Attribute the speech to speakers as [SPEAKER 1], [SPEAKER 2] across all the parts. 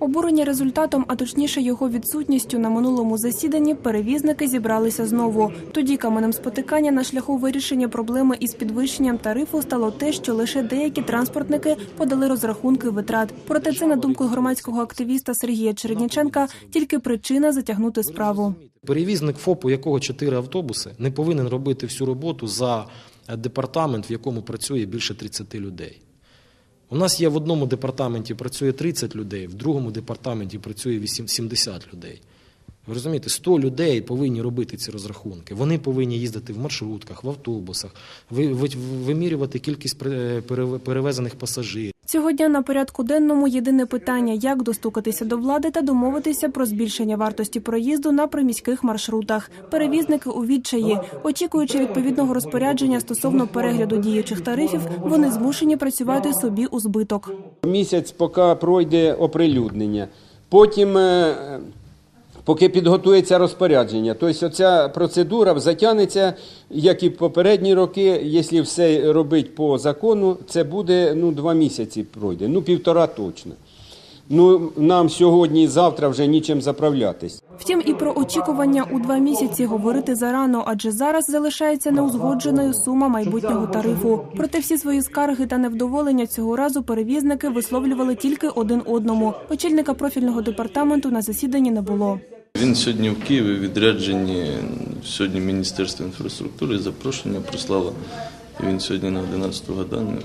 [SPEAKER 1] Обурені результатом, а точніше його відсутністю на минулому засіданні, перевізники зібралися знову. Тоді каменем спотикання на шляху вирішення проблеми із підвищенням тарифу стало те, що лише деякі транспортники подали розрахунки витрат. Проте це, на думку громадського активіста Сергія Чередніченка, тільки причина затягнути справу.
[SPEAKER 2] Перевізник ФОП, у якого чотири автобуси, не повинен робити всю роботу за департамент, в якому працює більше 30 людей. У нас є в одному департаменті працює 30 людей, в другому департаменті працює 8 70 людей. Ви розумієте, 100 людей повинні робити ці розрахунки. Вони повинні їздити в маршрутках, в автобусах, ви- ви- вимірювати кількість пере- пере- перевезених пасажирів.
[SPEAKER 1] Цього дня на порядку денному єдине питання, як достукатися до влади та домовитися про збільшення вартості проїзду на приміських маршрутах. Перевізники у відчаї, очікуючи відповідного розпорядження стосовно перегляду діючих тарифів, вони змушені працювати собі у збиток.
[SPEAKER 3] Місяць, поки пройде оприлюднення. Потім, е, поки підготується розпорядження. Тобто оця процедура затягнеться, як і попередні роки. Якщо все робити по закону, це буде ну, два місяці пройде, ну півтора точно. Ну, нам сьогодні і завтра вже нічим заправлятись.
[SPEAKER 1] Втім, і про очікування у два місяці говорити зарано, адже зараз залишається неузгодженою сума майбутнього тарифу. Проте всі свої скарги та невдоволення цього разу перевізники висловлювали тільки один одному. Очільника профільного департаменту на засіданні не було.
[SPEAKER 4] Він сьогодні в Києві відряджені. Сьогодні Міністерство інфраструктури запрошення прислало. Він сьогодні на 11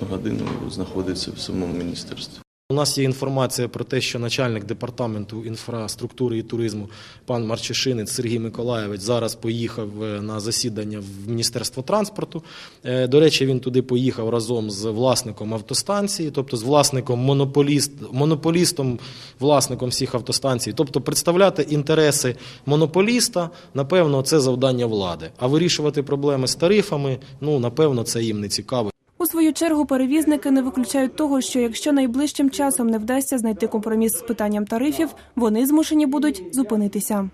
[SPEAKER 4] годину, знаходиться в самому міністерстві.
[SPEAKER 2] У нас є інформація про те, що начальник департаменту інфраструктури і туризму пан Марчишинець Сергій Миколаєвич зараз поїхав е, на засідання в Міністерство транспорту. Е, До речі, він туди поїхав разом з власником автостанції, тобто з власником монополіст, монополістом, власником всіх автостанцій. Тобто представляти інтереси монополіста, напевно, це завдання влади. А вирішувати проблеми з тарифами, ну напевно, це їм не цікаво.
[SPEAKER 1] Свою чергу перевізники не виключають того, що якщо найближчим часом не вдасться знайти компроміс з питанням тарифів, вони змушені будуть зупинитися.